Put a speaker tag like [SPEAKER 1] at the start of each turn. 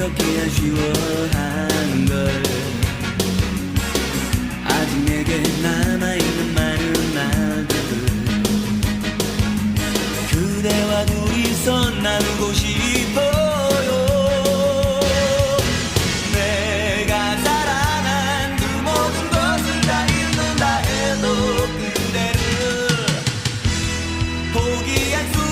[SPEAKER 1] 이렇게 아쉬워한 걸. 아직 내게 남아있는 많은 날들 그대와 둘이서 나누고 싶어요. 내가 사랑한 그 모든 것을 다 잃는다 해도 그대를 포기할 수